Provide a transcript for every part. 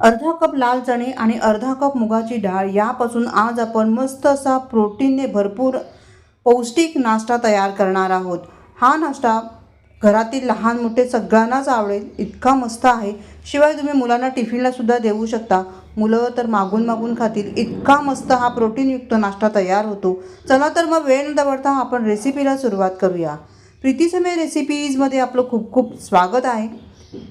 अर्धा कप लाल चणे आणि अर्धा कप मुगाची डाळ. यापासून आज आपण मस्त असा प्रोटीनने भरपूर पौष्टिक नाश्ता तयार करणार आहोत. हा नाश्ता घरातील लहान मोठे सगळ्यांनाच आवडेल इतका मस्त आहे. शिवाय तुम्ही मुलांना टिफिनला सुद्धा देऊ शकता. मुलं तर मागून मागून खातील. इतका मस्त हा प्रोटीनयुक्त नाश्ता तयार होतो. चला तर मग वेळ न दवडता आपण रेसिपीला सुरुवात करूया. प्रीतीसमय रेसिपीजमध्ये आपलं खूप खूप स्वागत आहे.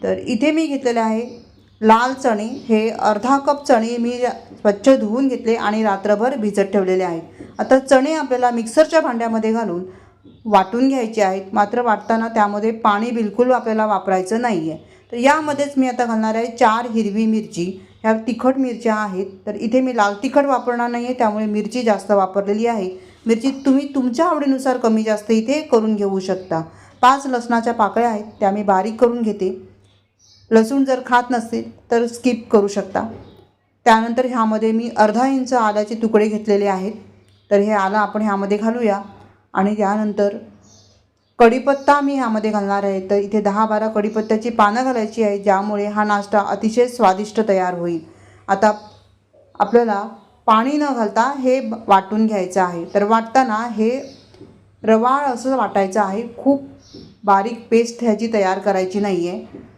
तर इथे मी घेतलेलं आहे लाल चणे हे अर्धा कप चणे मी स्वच्छ धुवून घेतले आणि रात्रभर भिजत ठेवलेले आहेत. आता चणे आपल्याला मिक्सरच्या भांड्यामध्ये घालून वाटून घ्यायचे आहेत. मात्र वाटताना त्यामध्ये पाणी बिलकुल आपल्याला वापरायचं नाही आहे तर यामध्येच मी आता घालणार आहे चार हिरवी मिरची. ह्या तिखट मिरच्या आहेत. तर इथे मी लाल तिखट वापरणार नाही आहे त्यामुळे मिरची जास्त वापरलेली आहे. मिरची तुम्ही तुमच्या आवडीनुसार कमी जास्त इथे करून घेऊ शकता. पाच लसणाच्या पाकळ्या आहेत त्या मी बारीक करून घेते. लसूण जर खात नसतील तर स्किप करू शकता. त्यानंतर ह्यामध्ये मी अर्धा इंच आल्याचे तुकडे घेतलेले आहेत. तर हे आलं आपण ह्यामध्ये घालूया. आणि त्यानंतर कढीपत्ता मी ह्यामध्ये घालणार आहे. तर इथे दहा बारा कढीपत्त्याची पानं घालायची आहे ज्यामुळे हा नाश्ता अतिशय स्वादिष्ट तयार होईल. आता आपल्याला पाणी न घालता हे ब- वाटून घ्यायचं आहे. तर वाटताना हे रवाळ असं वाटायचं आहे. खूप बारीक पेस्ट ह्याची तयार करायची नाही आहे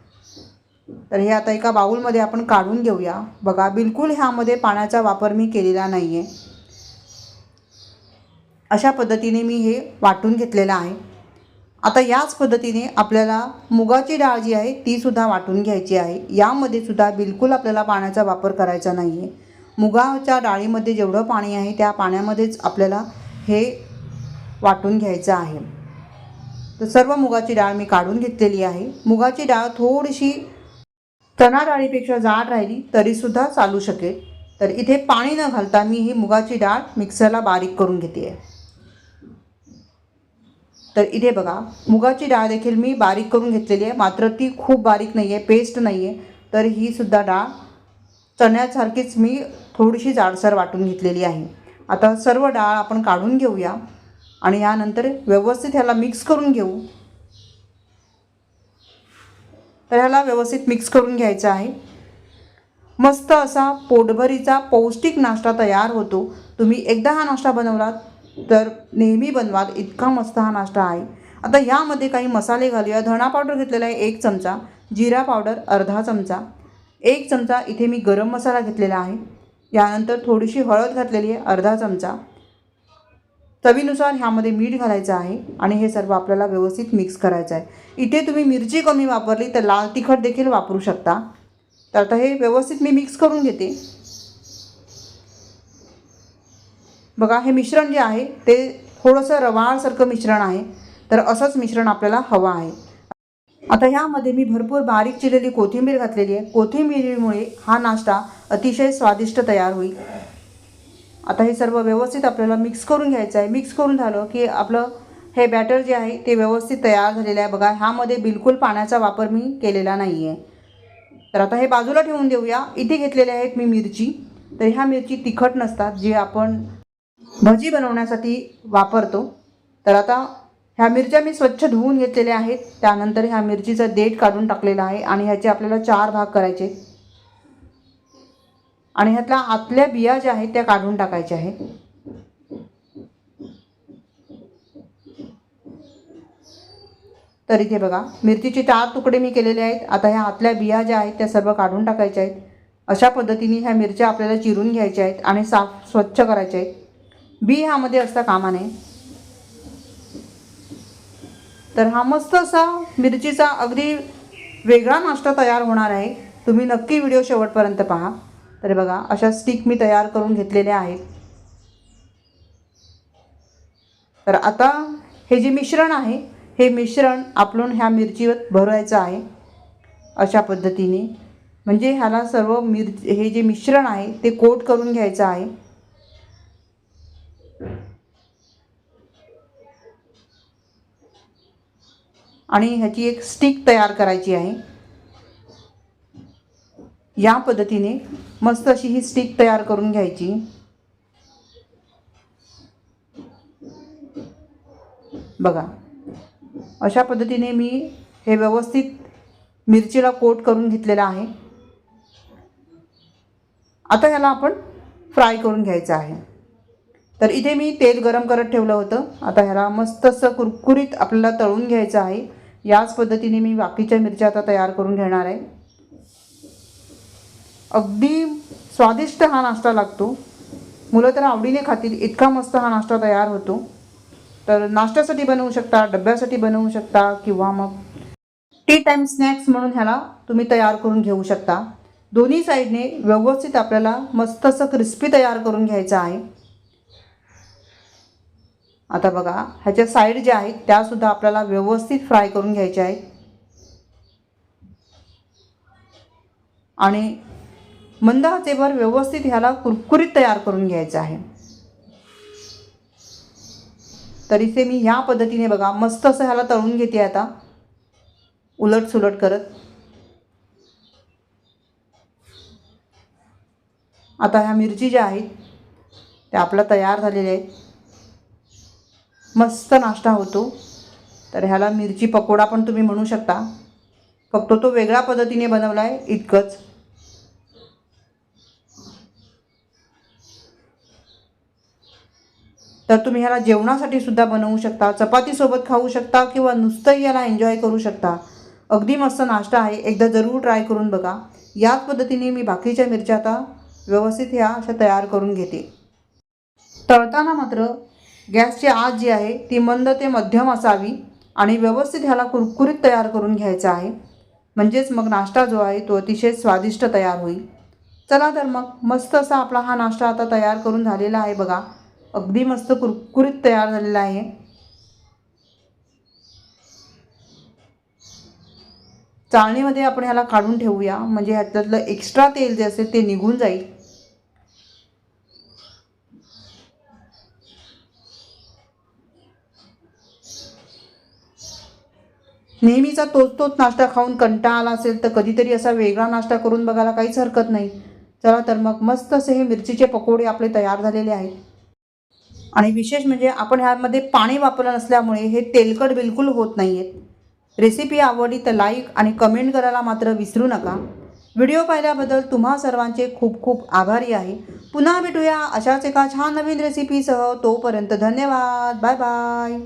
तर हे आता एका बाउलमध्ये आपण काढून घेऊया. बघा बिलकुल ह्यामध्ये पाण्याचा वापर मी केलेला नाही आहे अशा पद्धतीने मी हे वाटून घेतलेलं आहे. आता याच पद्धतीने आपल्याला मुगाची डाळ जी आहे तीसुद्धा वाटून घ्यायची आहे. यामध्ये सुद्धा बिलकुल आपल्याला पाण्याचा वापर करायचा नाही आहे मुगाच्या डाळीमध्ये जेवढं पाणी आहे त्या पाण्यामध्येच आपल्याला हे वाटून घ्यायचं आहे. तर सर्व मुगाची डाळ मी काढून घेतलेली आहे. मुगाची डाळ थोडीशी चणा डाळीपेक्षा जाड राहिली तरीसुद्धा चालू शकेल. तर इथे पाणी न घालता मी ही मुगाची डाळ मिक्सरला बारीक करून घेते आहे तर इथे बघा मुगाची डाळ देखील मी बारीक करून घेतलेली आहे. मात्र ती खूप बारीक नाही आहे पेस्ट नाही आहे तर ही सुद्धा डाळ चण्यासारखीच मी थोडीशी जाडसर वाटून घेतलेली आहे. आता सर्व डाळ आपण काढून घेऊया आणि यानंतर व्यवस्थित ह्याला मिक्स करून घेऊ. तर ह्याला व्यवस्थित मिक्स करून घ्यायचं आहे. मस्त असा पोटभरीचा पौष्टिक नाश्ता तयार होतो. तुम्ही एकदा हा नाश्ता बनवलात तर नेहमी बनवाल. इतका मस्त हा नाश्ता आहे. आता ह्यामध्ये काही मसाले घालूया. धणा पावडर घेतलेला आहे एक चमचा. जिरा पावडर अर्धा चमचा. एक चमचा इथे मी गरम मसाला घेतलेला आहे. यानंतर थोडीशी हळद घातलेली आहे अर्धा चमचा. चवीनुसार ह्यामध्ये मीठ घालायचं आहे आणि हे सर्व आपल्याला व्यवस्थित मिक्स करायचं आहे. इथे तुम्ही मिरची कमी वापरली तर लाल तिखट देखील वापरू शकता. तर आता हे व्यवस्थित मी मिक्स करून घेते. बघा हे मिश्रण जे आहे ते थोडंसं रवाळसारखं मिश्रण आहे. तर असंच मिश्रण आपल्याला हवं आहे. आता ह्यामध्ये मी भरपूर बारीक चिरलेली कोथिंबीर घातलेली आहे. कोथिंबीरीमुळे हा नाश्ता अतिशय स्वादिष्ट तयार होईल. आता हे सर्व व्यवस्थित आपल्याला मिक्स करून घ्यायचं आहे. मिक्स करून झालं की आपलं हे बॅटर जे आहे ते व्यवस्थित तयार झालेलं आहे. बघा ह्यामध्ये बिलकुल पाण्याचा वापर मी केलेला नाही आहे तर आता हे बाजूला ठेवून देऊया. इथे घेतलेले आहेत मी मिरची. तर ह्या मिरची तिखट नसतात जे आपण भजी बनवण्यासाठी वापरतो. तर आता ह्या मिरच्या मी स्वच्छ धुवून घेतलेल्या आहेत. त्यानंतर ह्या मिरचीचा देठ काढून टाकलेला आहे आणि ह्याचे आपल्याला चार भाग करायचे आहेत. आणि ह्यातल्या आतल्या बिया ज्या आहेत त्या काढून टाकायच्या आहेत. तर इथे बघा मिरचीचे चार तुकडे मी केलेले आहेत. आता ह्या आतल्या बिया ज्या आहेत त्या सर्व काढून टाकायच्या आहेत. अशा पद्धतीने ह्या मिरच्या आपल्याला चिरून घ्यायच्या आहेत आणि साफ स्वच्छ करायच्या आहेत. बी ह्यामध्ये असता कामा नये. तर हा मस्त असा मिरचीचा अगदी वेगळा नाश्ता तयार होणार आहे. तुम्ही नक्की व्हिडिओ शेवटपर्यंत पहा. तर बघा अशा स्टिक मी तयार करून घेतलेल्या आहेत. तर आता हे जे मिश्रण आहे हे मिश्रण आपण ह्या मिरचीवर भरवायचं आहे. अशा पद्धतीने. म्हणजे ह्याला सर्व मिर हे जे मिश्रण आहे ते कोट करून घ्यायचं आहे. आणि ह्याची एक स्टिक तयार करायची आहे. या पद्धतीने मस्त अशी ही स्टिक तयार करून घ्यायची. बघा अशा पद्धतीने मी हे व्यवस्थित मिरचीला कोट करून घेतलेलं आहे. आता ह्याला आपण फ्राय करून घ्यायचं आहे. तर इथे मी तेल गरम करत ठेवलं होतं. आता ह्याला मस्त असं कुरकुरीत आपल्याला तळून घ्यायचं आहे. याच पद्धतीने मी बाकीच्या मिरच्या आता तयार करून घेणार आहे. अगदी स्वादिष्ट हा नाश्ता लागतो. मुलं तर आवडीने खातील इतका मस्त हा नाश्ता तयार होतो. तर नाश्त्यासाठी बनवू शकता डब्यासाठी बनवू शकता किंवा मग टी टाईम स्नॅक्स म्हणून ह्याला तुम्ही तयार करून घेऊ शकता. दोन्ही साईडने व्यवस्थित आपल्याला मस्त असं क्रिस्पी तयार करून घ्यायचं आहे. आता बघा ह्याच्या साईड ज्या आहेत त्यासुद्धा आपल्याला व्यवस्थित फ्राय करून घ्यायच्या आहेत. आणि मंद आचेवर व्यवस्थित ह्याला कुरकुरीत तयार करून घ्यायचं आहे. तर इथे मी ह्या पद्धतीने बघा मस्त असं ह्याला तळून घेते आता. उलट सुलट करत. आता ह्या मिरची ज्या आहेत त्या आपल्या तयार झालेल्या आहेत. मस्त नाश्ता होतो. तर ह्याला मिरची पकोडा पण तुम्ही म्हणू शकता. फक्त तो वेगळ्या पद्धतीने बनवला आहे इतकंच. तर तुम्ही ह्याला जेवणासाठी सुद्धा बनवू शकता चपातीसोबत खाऊ शकता किंवा नुसतंही याला एन्जॉय करू शकता. अगदी मस्त नाश्ता आहे एकदा जरूर ट्राय करून बघा. याच पद्धतीने मी बाकीच्या मिरच्या आता व्यवस्थित ह्या अशा तयार करून घेते. तळताना मात्र गॅसची आत जी आहे ती मंद ते मध्यम असावी आणि व्यवस्थित ह्याला कुरकुरीत तयार करून घ्यायचा आहे. म्हणजेच मग नाश्ता जो आहे तो अतिशय स्वादिष्ट तयार होईल. चला तर मग मस्त असा आपला हा नाश्ता आता तयार करून झालेला आहे बघा. अगदी मस्त कुरकुरीत तयार झालेला आहे. चाळणीमध्ये आपण ह्याला काढून ठेवूया. म्हणजे ह्याच्यातलं एक्स्ट्रा तेल जे असेल ते निघून जाईल. नेहमीचा तोच तोच नाश्ता खाऊन कंटाळा आला असेल तर कधीतरी असा वेगळा नाश्ता करून बघायला काहीच हरकत नाही. चला तर मग मस्त असे हे मिरचीचे पकोडे आपले तयार झालेले आहेत. आणि विशेष म्हणजे आपण ह्यामध्ये पाणी वापरलं नसल्यामुळे हे तेलकट बिलकुल होत नाही आहेत रेसिपी आवडली तर लाईक आणि कमेंट करायला मात्र विसरू नका. व्हिडिओ पाहिल्याबद्दल तुम्हा सर्वांचे खूप खूप आभारी आहे. पुन्हा भेटूया अशाच एका छान नवीन रेसिपीसह. तोपर्यंत धन्यवाद. Bye bye.